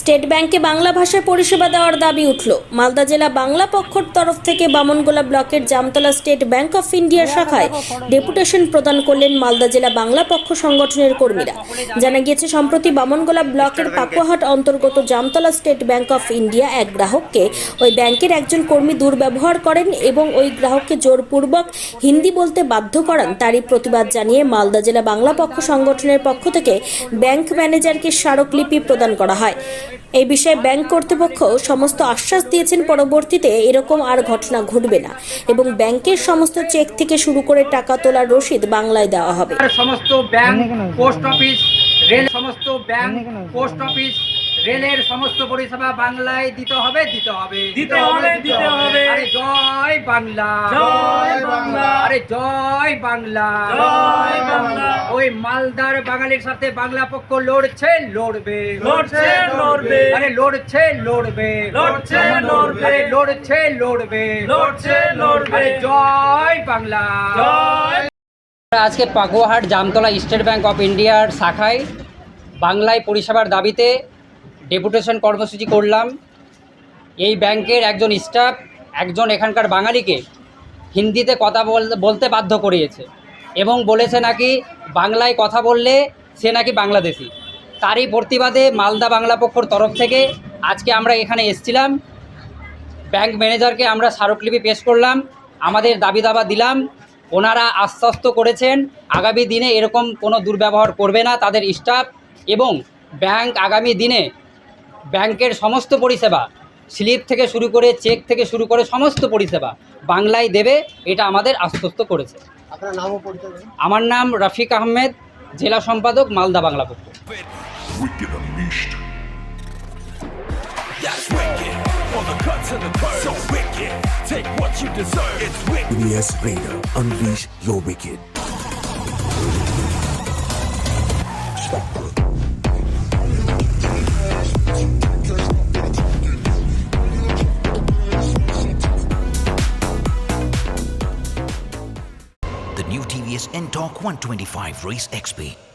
State ব্যাংকে বাংলা ভাষায় পরিষেবা দেওয়ার দাবি উঠল। মালদা জেলা বাংলা পক্ষর তরফ থেকে বামনগোলা ব্লকের জামতলা স্টেট ব্যাংক অফ ইন্ডিয়ার শাখায় ডেপুটেশন প্রদান করলেন মালদা জেলা বাংলা পক্ষ সংগঠনের কর্মীরা। জানা গিয়েছে, সম্প্রতি বামনগোলা ব্লকের পাকুয়াহাট অন্তর্গত Jamtala state bank of India এক গ্রাহককে ওই ব্যাংকের একজন কর্মী দুর্ব্যবহার করেন এবং ওই গ্রাহককে জোরপূর্বক হিন্দি বলতে বাধ্য করান তারই প্রতিবাদ জানিয়ে মালদা জেলা বাংলা পক্ষ সংগঠনের পক্ষ থেকে ব্যাংক ম্যানেজারকে স্মারকলিপি প্রদান করা হয়। এই বিষয়ে ব্যাংক কর্তৃপক্ষ সমস্ত আশ্বাস দিয়েছেন পরবর্তীতে এরকম আর ঘটনা ঘটবে না এবং ব্যাংকের সমস্ত চেক থেকে শুরু করে টাকা তোলার রসিদ বাংলায় দেওয়া হবে সমস্ত ব্যাংক পোস্ট অফিস রেল সমস্ত ব্যাংক পোস্ট অফিস রেলের সমস্ত পরিষেবা বাংলায় দিতে হবে দিতে হবে দিতে হবে, দিতে হবে। আরে জয় বাংলা জয় বাংলা। আরে জয় বাংলা জয় বাংলা। ওই মালদার বাঙালির সাথে বাংলা পক্ষ লড়ছে লড়বে। লড়ছে, লড়বে। আরে লড়ছে লড়বে। লড়ছে, লড়বে। আরে লড়ছে লড়বে। লড়ছে, লড়বে। আরে জয় বাংলা। জয়। আজকে Pakuahat Jamtala state bank of ইন্ডিয়ার শাখায় বাংলায় পরিষেবার দাবিতে ডেপুটেশন কর্মসূচি করলাম। এই ব্যাংকের একজন স্টাফ একজন এখানকার বাঙালিকে হিন্দিতে কথা বল- বলতে বাধ্য করিয়েছে। এবং বলেছে নাকি বাংলায় কথা বললে সে নাকি বাংলাদেশি। তারই প্রতিবাদে মালদা বাংলা পক্ষর তরফ থেকে আজকে আমরা এখানে এসছিলাম। ব্যাংক ম্যানেজারকে আমরা স্মারকলিপি পেশ করলাম, আমাদের দাবি দাবা দিলাম, ওনারা আশ্বস্ত করেছেন, আগামী দিনে এরকম কোনো দুর্ব্যবহার করবে না তাদের স্টাফ এবং ব্যাংক আগামী দিনে ব্যাংকের সমস্ত পরিষেবা স্লিপ থেকে শুরু করে চেক থেকে শুরু করে সমস্ত পরিষেবা বাংলায় দেবে এটা আমাদের আশ্বস্ত করেছে। আপনার নাম ও পরিচয় দিন। আমার নাম রফিক আহমেদ জেলা সম্পাদক মালদা বাংলা পক্ষ। The new TVS NTORQ 125 Race XP